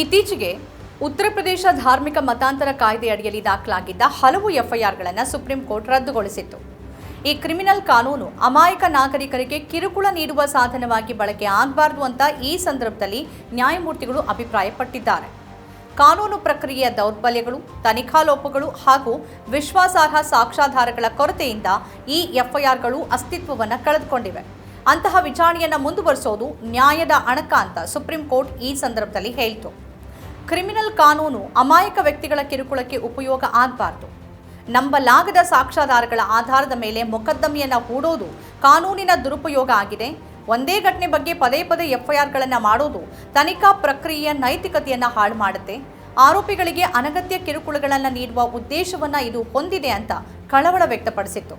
ಇತ್ತೀಚೆಗೆ ಉತ್ತರ ಪ್ರದೇಶ ಧಾರ್ಮಿಕ ಮತಾಂತರ ಕಾಯ್ದೆ ಅಡಿಯಲ್ಲಿ ದಾಖಲಾಗಿದ್ದ ಹಲವು ಎಫ್ಐಆರ್ಗಳನ್ನು ಸುಪ್ರೀಂ ಕೋರ್ಟ್ ರದ್ದುಗೊಳಿಸಿತ್ತು. ಈ ಕ್ರಿಮಿನಲ್ ಕಾನೂನು ಅಮಾಯಕ ನಾಗರಿಕರಿಗೆ ಕಿರುಕುಳ ನೀಡುವ ಸಾಧನವಾಗಿ ಬಳಕೆ ಆಗಬಾರದು ಅಂತ ಈ ಸಂದರ್ಭದಲ್ಲಿ ನ್ಯಾಯಮೂರ್ತಿಗಳು ಅಭಿಪ್ರಾಯಪಟ್ಟಿದ್ದಾರೆ. ಕಾನೂನು ಪ್ರಕ್ರಿಯೆಯ ದೌರ್ಬಲ್ಯಗಳು, ತನಿಖಾ ಲೋಪಗಳು ಹಾಗೂ ವಿಶ್ವಾಸಾರ್ಹ ಸಾಕ್ಷ್ಯಾಧಾರಗಳ ಕೊರತೆಯಿಂದ ಈ ಎಫ್ಐಆರ್ಗಳು ಅಸ್ತಿತ್ವವನ್ನು ಕಳೆದುಕೊಂಡಿವೆ. ಅಂತಹ ವಿಚಾರಣೆಯನ್ನು ಮುಂದುವರಿಸೋದು ನ್ಯಾಯದ ಅಣಕ ಅಂತ ಸುಪ್ರೀಂ ಕೋರ್ಟ್ ಈ ಸಂದರ್ಭದಲ್ಲಿ ಹೇಳಿತು. ಕ್ರಿಮಿನಲ್ ಕಾನೂನು ಅಮಾಯಕ ವ್ಯಕ್ತಿಗಳ ಕಿರುಕುಳಕ್ಕೆ ಉಪಯೋಗ ಆಗಬಾರ್ದು. ನಂಬಲಾಗದ ಸಾಕ್ಷ್ಯಾಧಾರಗಳ ಆಧಾರದ ಮೇಲೆ ಮೊಕದ್ದಮೆಯನ್ನು ಹೂಡೋದು ಕಾನೂನಿನ ದುರುಪಯೋಗ ಆಗಿದೆ. ಒಂದೇ ಘಟನೆ ಬಗ್ಗೆ ಪದೇ ಪದೇ ಎಫ್ಐಆರ್ಗಳನ್ನು ಮಾಡೋದು ತನಿಖಾ ಪ್ರಕ್ರಿಯೆಯ ನೈತಿಕತೆಯನ್ನು ಹಾಳು ಮಾಡುತ್ತೆ. ಆರೋಪಿಗಳಿಗೆ ಅನಗತ್ಯ ಕಿರುಕುಳಗಳನ್ನು ನೀಡುವ ಉದ್ದೇಶವನ್ನು ಇದು ಹೊಂದಿದೆ ಅಂತ ಕಳವಳ ವ್ಯಕ್ತಪಡಿಸಿತ್ತು.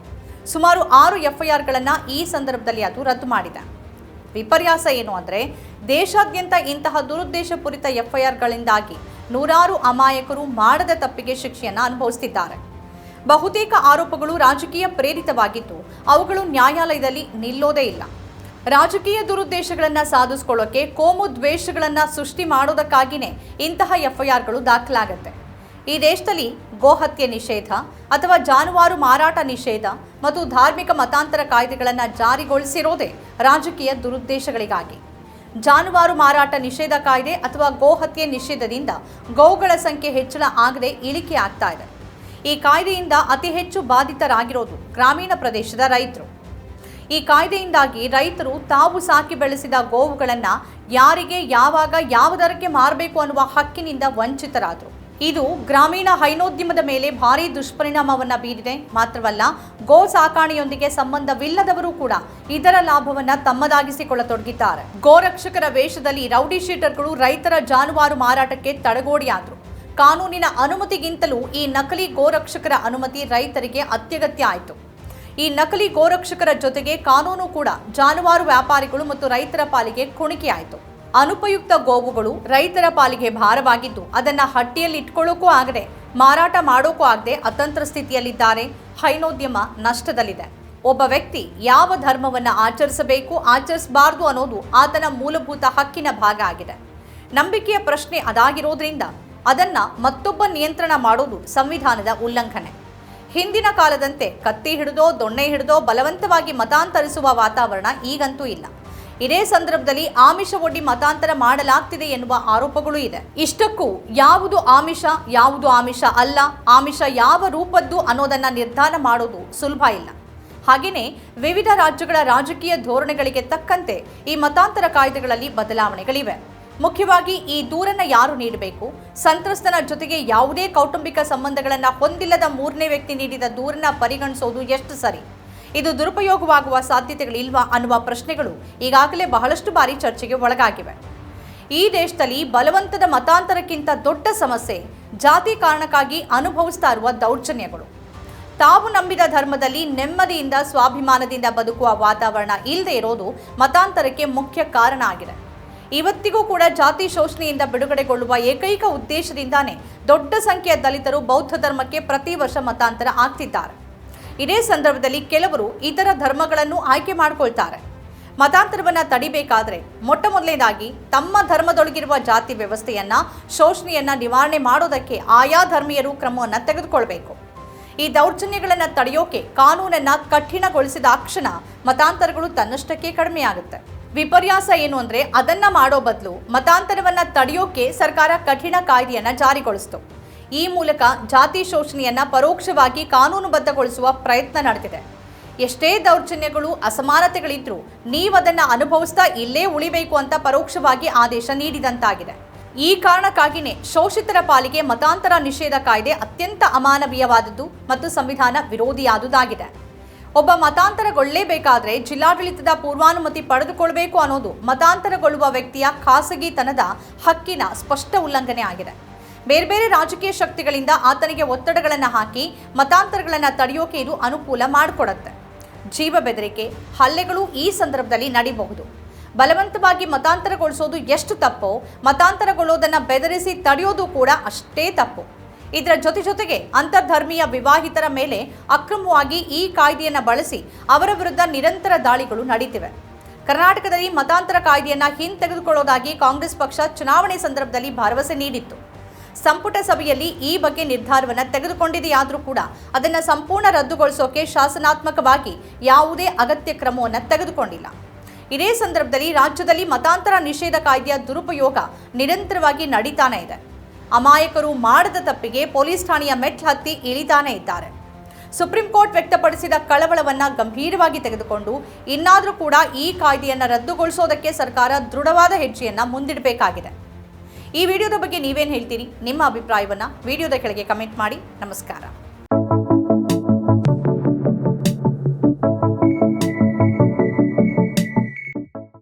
ಸುಮಾರು ಆರು ಎಫ್ಐಆರ್ಗಳನ್ನು ಈ ಸಂದರ್ಭದಲ್ಲಿ ಅದು ರದ್ದು ಮಾಡಿದೆ. ವಿಪರ್ಯಾಸ ಏನು ಅಂದರೆ ದೇಶಾದ್ಯಂತ ಇಂತಹ ದುರುದ್ದೇಶಪೂರಿತ ಎಫ್ಐಆರ್ಗಳಿಂದಾಗಿ ನೂರಾರು ಅಮಾಯಕರು ಮಾಡದ ತಪ್ಪಿಗೆ ಶಿಕ್ಷೆಯನ್ನು ಅನುಭವಿಸುತ್ತಿದ್ದಾರೆ ಬಹುತೇಕ ಆರೋಪಗಳು ರಾಜಕೀಯ ಪ್ರೇರಿತವಾಗಿದ್ದು ಅವುಗಳು ನ್ಯಾಯಾಲಯದಲ್ಲಿ ನಿಲ್ಲೋದೇ ಇಲ್ಲ. ರಾಜಕೀಯ ದುರುದ್ದೇಶಗಳನ್ನು ಸಾಧಿಸ್ಕೊಳ್ಳೋಕೆ ಕೋಮು ದ್ವೇಷಗಳನ್ನು ಸೃಷ್ಟಿ ಮಾಡೋದಕ್ಕಾಗಿಯೇ ಇಂತಹ ಎಫ್ಐಆರ್ಗಳು ದಾಖಲಾಗುತ್ತೆ. ಈ ದೇಶದಲ್ಲಿ ಗೋಹತ್ಯೆ ನಿಷೇಧ ಅಥವಾ ಜಾನುವಾರು ಮಾರಾಟ ನಿಷೇಧ ಮತ್ತು ಧಾರ್ಮಿಕ ಮತಾಂತರ ಕಾಯ್ದೆಗಳನ್ನು ಜಾರಿಗೊಳಿಸಿರೋದೇ ರಾಜಕೀಯ ದುರುದ್ದೇಶಗಳಿಗಾಗಿ. ಜಾನುವಾರು ಮಾರಾಟ ನಿಷೇಧ ಕಾಯ್ದೆ ಅಥವಾ ಗೋಹತ್ಯೆ ನಿಷೇಧದಿಂದ ಗೋವುಗಳ ಸಂಖ್ಯೆ ಹೆಚ್ಚಳ ಆಗದೆ ಇಳಿಕೆ ಆಗ್ತಾ ಇದೆ. ಈ ಕಾಯ್ದೆಯಿಂದ ಅತಿ ಹೆಚ್ಚು ಬಾಧಿತರಾಗಿರೋದು ಗ್ರಾಮೀಣ ಪ್ರದೇಶದ ರೈತರು. ಈ ಕಾಯ್ದೆಯಿಂದಾಗಿ ರೈತರು ತಾವು ಸಾಕಿ ಬೆಳೆಸಿದ ಗೋವುಗಳನ್ನು ಯಾರಿಗೆ ಯಾವಾಗ ಯಾವ ದರಕ್ಕೆ ಮಾರಬೇಕು ಅನ್ನುವ ಹಕ್ಕಿನಿಂದ ವಂಚಿತರಾದರು. ಇದು ಗ್ರಾಮೀಣ ಹೈನೋದ್ಯಮದ ಮೇಲೆ ಭಾರಿ ದುಷ್ಪರಿಣಾಮವನ್ನು ಬೀರಿದೆ. ಮಾತ್ರವಲ್ಲ, ಗೋ ಸಾಕಾಣೆಯೊಂದಿಗೆ ಸಂಬಂಧವಿಲ್ಲದವರು ಕೂಡ ಇದರ ಲಾಭವನ್ನು ತಮ್ಮದಾಗಿಸಿಕೊಳ್ಳತೊಡಗಿದ್ದಾರೆ. ಗೋರಕ್ಷಕರ ವೇಷದಲ್ಲಿ ರೌಡಿ ಶೀಟರ್ಗಳು ರೈತರ ಜಾನುವಾರು ಮಾರಾಟಕ್ಕೆ ತಡೆಗೋಡಿಯಾದರು. ಕಾನೂನಿನ ಅನುಮತಿಗಿಂತಲೂ ಈ ನಕಲಿ ಗೋರಕ್ಷಕರ ಅನುಮತಿ ರೈತರಿಗೆ ಅತ್ಯಗತ್ಯ ಆಯಿತು. ಈ ನಕಲಿ ಗೋರಕ್ಷಕರ ಜೊತೆಗೆ ಕಾನೂನು ಕೂಡ ಜಾನುವಾರು ವ್ಯಾಪಾರಿಗಳು ಮತ್ತು ರೈತರ ಪಾಲಿಗೆ ಕುಣಿಕೆಯಾಯಿತು. ಅನುಪಯುಕ್ತ ಗೋವುಗಳು ರೈತರ ಪಾಲಿಗೆ ಭಾರವಾಗಿದ್ದು ಅದನ್ನು ಹಟ್ಟಿಯಲ್ಲಿ ಇಟ್ಕೊಳ್ಳೋಕ್ಕೂ ಆಗದೆ, ಮಾರಾಟ ಮಾಡೋಕ್ಕೂ ಆಗದೆ ಅತಂತ್ರ ಸ್ಥಿತಿಯಲ್ಲಿದ್ದಾರೆ. ಹೈನೋದ್ಯಮ ನಷ್ಟದಲ್ಲಿದೆ. ಒಬ್ಬ ವ್ಯಕ್ತಿ ಯಾವ ಧರ್ಮವನ್ನು ಆಚರಿಸಬೇಕು, ಆಚರಿಸಬಾರದು ಅನ್ನೋದು ಆತನ ಮೂಲಭೂತ ಹಕ್ಕಿನ ಭಾಗ ಆಗಿದೆ. ನಂಬಿಕೆಯ ಪ್ರಶ್ನೆ ಅದಾಗಿರೋದ್ರಿಂದ ಅದನ್ನ ಮತ್ತೊಬ್ಬ ನಿಯಂತ್ರಣ ಮಾಡೋದು ಸಂವಿಧಾನದ ಉಲ್ಲಂಘನೆ. ಹಿಂದಿನ ಕಾಲದಂತೆ ಕತ್ತಿ ಹಿಡಿದೋ, ದೊಣ್ಣೆ ಹಿಡಿದೋ, ಬಲವಂತವಾಗಿ ಮತಾಂತರಿಸುವ ವಾತಾವರಣ ಈಗಂತೂ ಇಲ್ಲ. ಇದೇ ಸಂದರ್ಭದಲ್ಲಿ ಆಮಿಷ ಒಡ್ಡಿ ಮತಾಂತರ ಮಾಡಲಾಗ್ತಿದೆ ಎನ್ನುವ ಆರೋಪಗಳು ಇದೆ. ಇಷ್ಟಕ್ಕೂ ಯಾವುದು ಆಮಿಷ ಯಾವುದು ಆಮಿಷ ಅಲ್ಲ, ಆಮಿಷ ಯಾವ ರೂಪದ್ದು ಅನ್ನೋದನ್ನ ನಿರ್ಧಾರ ಮಾಡೋದು ಸುಲಭ ಇಲ್ಲ. ಹಾಗೆಯೇ ವಿವಿಧ ರಾಜ್ಯಗಳ ರಾಜಕೀಯ ಧೋರಣೆಗಳಿಗೆ ತಕ್ಕಂತೆ ಈ ಮತಾಂತರ ಕಾಯ್ದೆಗಳಲ್ಲಿ ಬದಲಾವಣೆಗಳಿವೆ. ಮುಖ್ಯವಾಗಿ ಈ ದೂರನ್ನ ಯಾರು ನೀಡಬೇಕು? ಸಂತ್ರಸ್ತನ ಜೊತೆಗೆ ಯಾವುದೇ ಕೌಟುಂಬಿಕ ಸಂಬಂಧಗಳನ್ನ ಹೊಂದಿಲ್ಲದ ಮೂರನೇ ವ್ಯಕ್ತಿ ನೀಡಿದ ದೂರನ್ನ ಪರಿಗಣಿಸೋದು ಎಷ್ಟು ಸರಿ? ಇದು ದುರುಪಯೋಗವಾಗುವ ಸಾಧ್ಯತೆಗಳಿಲ್ವಾ ಅನ್ನುವ ಪ್ರಶ್ನೆಗಳು ಈಗಾಗಲೇ ಬಹಳಷ್ಟು ಬಾರಿ ಚರ್ಚೆಗೆ ಒಳಗಾಗಿವೆ. ಈ ದೇಶದಲ್ಲಿ ಬಲವಂತದ ಮತಾಂತರಕ್ಕಿಂತ ದೊಡ್ಡ ಸಮಸ್ಯೆ ಜಾತಿ ಕಾರಣಕ್ಕಾಗಿ ಅನುಭವಿಸ್ತಾ ಇರುವ ದೌರ್ಜನ್ಯಗಳು. ತಾವು ನಂಬಿದ ಧರ್ಮದಲ್ಲಿ ನೆಮ್ಮದಿಯಿಂದ ಸ್ವಾಭಿಮಾನದಿಂದ ಬದುಕುವ ವಾತಾವರಣ ಇಲ್ಲದೆ ಇರೋದು ಮತಾಂತರಕ್ಕೆ ಮುಖ್ಯ ಕಾರಣ ಆಗಿದೆ. ಇವತ್ತಿಗೂ ಕೂಡ ಜಾತಿ ಶೋಷಣೆಯಿಂದ ಬಿಡುಗಡೆಗೊಳ್ಳುವ ಏಕೈಕ ಉದ್ದೇಶದಿಂದಾನೇ ದೊಡ್ಡ ಸಂಖ್ಯೆಯ ದಲಿತರು ಬೌದ್ಧ ಧರ್ಮಕ್ಕೆ ಪ್ರತಿ ವರ್ಷ ಮತಾಂತರ ಆಗ್ತಿದ್ದಾರೆ ಇದೇ ಸಂದರ್ಭದಲ್ಲಿ ಕೆಲವರು ಇತರ ಧರ್ಮಗಳನ್ನು ಆಯ್ಕೆ ಮಾಡಿಕೊಳ್ತಾರೆ. ಮತಾಂತರವನ್ನು ತಡಿಬೇಕಾದರೆ ಮೊಟ್ಟ ಮೊದಲನೇದಾಗಿ ತಮ್ಮ ಧರ್ಮದೊಳಗಿರುವ ಜಾತಿ ವ್ಯವಸ್ಥೆಯನ್ನ, ಶೋಷಣೆಯನ್ನ ನಿವಾರಣೆ ಮಾಡೋದಕ್ಕೆ ಆಯಾ ಧರ್ಮೀಯರು ಕ್ರಮವನ್ನು ತೆಗೆದುಕೊಳ್ಬೇಕು. ಈ ದೌರ್ಜನ್ಯಗಳನ್ನು ತಡೆಯೋಕೆ ಕಾನೂನನ್ನ ಕಠಿಣಗೊಳಿಸಿದಾಕ್ಷಣ ಮತಾಂತರಗಳು ತನ್ನಷ್ಟಕ್ಕೆ ಕಡಿಮೆಯಾಗುತ್ತೆ. ವಿಪರ್ಯಾಸ ಏನು ಅಂದರೆ ಅದನ್ನು ಮಾಡೋ ಬದಲು ಮತಾಂತರವನ್ನು ತಡೆಯೋಕೆ ಸರ್ಕಾರ ಕಠಿಣ ಕಾಯ್ದೆಯನ್ನು ಜಾರಿಗೊಳಿಸಿತು. ಈ ಮೂಲಕ ಜಾತಿ ಶೋಷಣೆಯನ್ನು ಪರೋಕ್ಷವಾಗಿ ಕಾನೂನುಬದ್ಧಗೊಳಿಸುವ ಪ್ರಯತ್ನ ನಡೆದಿದೆ. ಎಷ್ಟೇ ದೌರ್ಜನ್ಯಗಳು, ಅಸಮಾನತೆಗಳಿದ್ರೂ ನೀವದನ್ನ ಅನುಭವಿಸ್ತಾ ಇಲ್ಲೇ ಉಳಿಬೇಕು ಅಂತ ಪರೋಕ್ಷವಾಗಿ ಆದೇಶ ನೀಡಿದಂತಾಗಿದೆ. ಈ ಕಾರಣಕ್ಕಾಗಿಯೇ ಶೋಷಿತರ ಪಾಲಿಗೆ ಮತಾಂತರ ನಿಷೇಧ ಕಾಯ್ದೆ ಅತ್ಯಂತ ಅಮಾನವೀಯವಾದದ್ದು ಮತ್ತು ಸಂವಿಧಾನ ವಿರೋಧಿಯಾದುದಾಗಿದೆ. ಒಬ್ಬ ಮತಾಂತರಗೊಳ್ಳಲೇಬೇಕಾದ್ರೆ ಜಿಲ್ಲಾಡಳಿತದ ಪೂರ್ವಾನುಮತಿ ಪಡೆದುಕೊಳ್ಬೇಕು ಅನ್ನೋದು ಮತಾಂತರಗೊಳ್ಳುವ ವ್ಯಕ್ತಿಯ ಖಾಸಗಿತನದ ಹಕ್ಕಿನ ಸ್ಪಷ್ಟ ಉಲ್ಲಂಘನೆ ಆಗಿದೆ. ಬೇರೆ ಬೇರೆ ರಾಜಕೀಯ ಶಕ್ತಿಗಳಿಂದ ಆತನಿಗೆ ಒತ್ತಡಗಳನ್ನು ಹಾಕಿ ಮತಾಂತರಗಳನ್ನು ತಡೆಯೋಕೆ ಇದು ಅನುಕೂಲ ಮಾಡಿಕೊಡುತ್ತೆ. ಜೀವ ಬೆದರಿಕೆ, ಹಲ್ಲೆಗಳು ಈ ಸಂದರ್ಭದಲ್ಲಿ ನಡೀಬಹುದು. ಬಲವಂತವಾಗಿ ಮತಾಂತರಗೊಳಿಸೋದು ಎಷ್ಟು ತಪ್ಪೋ, ಮತಾಂತರಗೊಳ್ಳೋದನ್ನ ಬೆದರಿಸಿ ತಡೆಯೋದು ಕೂಡ ಅಷ್ಟೇ ತಪ್ಪು. ಇದರ ಜೊತೆ ಜೊತೆಗೆ ಅಂತರ್ಧರ್ಮೀಯ ವಿವಾಹಿತರ ಮೇಲೆ ಅಕ್ರಮವಾಗಿ ಈ ಕಾಯ್ದೆಯನ್ನು ಬಳಸಿ ಅವರ ವಿರುದ್ಧ ನಿರಂತರ ದಾಳಿಗಳು ನಡೀತಿವೆ. ಕರ್ನಾಟಕದಲ್ಲಿ ಮತಾಂತರ ಕಾಯ್ದೆಯನ್ನು ಹಿಂತೆಗೆದುಕೊಳ್ಳೋದಾಗಿ ಕಾಂಗ್ರೆಸ್ ಪಕ್ಷ ಚುನಾವಣೆ ಸಂದರ್ಭದಲ್ಲಿ ಭರವಸೆ ನೀಡಿತ್ತು. ಸಂಪುಟ ಸಭೆಯಲ್ಲಿ ಈ ಬಗ್ಗೆ ನಿರ್ಧಾರವನ್ನು ತೆಗೆದುಕೊಂಡಿದೆಯಾದರೂ ಕೂಡ ಅದನ್ನು ಸಂಪೂರ್ಣ ರದ್ದುಗೊಳಿಸೋಕೆ ಶಾಸನಾತ್ಮಕವಾಗಿ ಯಾವುದೇ ಅಗತ್ಯ ಕ್ರಮವನ್ನು ತೆಗೆದುಕೊಂಡಿಲ್ಲ. ಇದೇ ಸಂದರ್ಭದಲ್ಲಿ ರಾಜ್ಯದಲ್ಲಿ ಮತಾಂತರ ನಿಷೇಧ ಕಾಯ್ದೆಯ ದುರುಪಯೋಗ ನಿರಂತರವಾಗಿ ನಡೀತಾನೆ ಇದೆ. ಅಮಾಯಕರು ಮಾಡದ ತಪ್ಪಿಗೆ ಪೊಲೀಸ್ ಠಾಣೆಯ ಮೆಟ್ಲು ಹತ್ತಿ ಇಳಿತಾನೇ ಇದ್ದಾರೆ. ಸುಪ್ರೀಂ ಕೋರ್ಟ್ ವ್ಯಕ್ತಪಡಿಸಿದ ಕಳವಳವನ್ನು ಗಂಭೀರವಾಗಿ ತೆಗೆದುಕೊಂಡು ಇನ್ನಾದರೂ ಕೂಡ ಈ ಕಾಯ್ದೆಯನ್ನು ರದ್ದುಗೊಳಿಸೋದಕ್ಕೆ ಸರ್ಕಾರ ದೃಢವಾದ ಹೆಜ್ಜೆಯನ್ನು ಮುಂದಿಡಬೇಕಾಗಿದೆ. ಈ ವಿಡಿಯೋದ ಬಗ್ಗೆ ನೀವೇನು ಹೇಳ್ತೀರಿ? ನಿಮ್ಮ ಅಭಿಪ್ರಾಯವನ್ನು ವಿಡಿಯೋದ ಕೆಳಗೆ ಕಮೆಂಟ್ ಮಾಡಿ. ನಮಸ್ಕಾರ.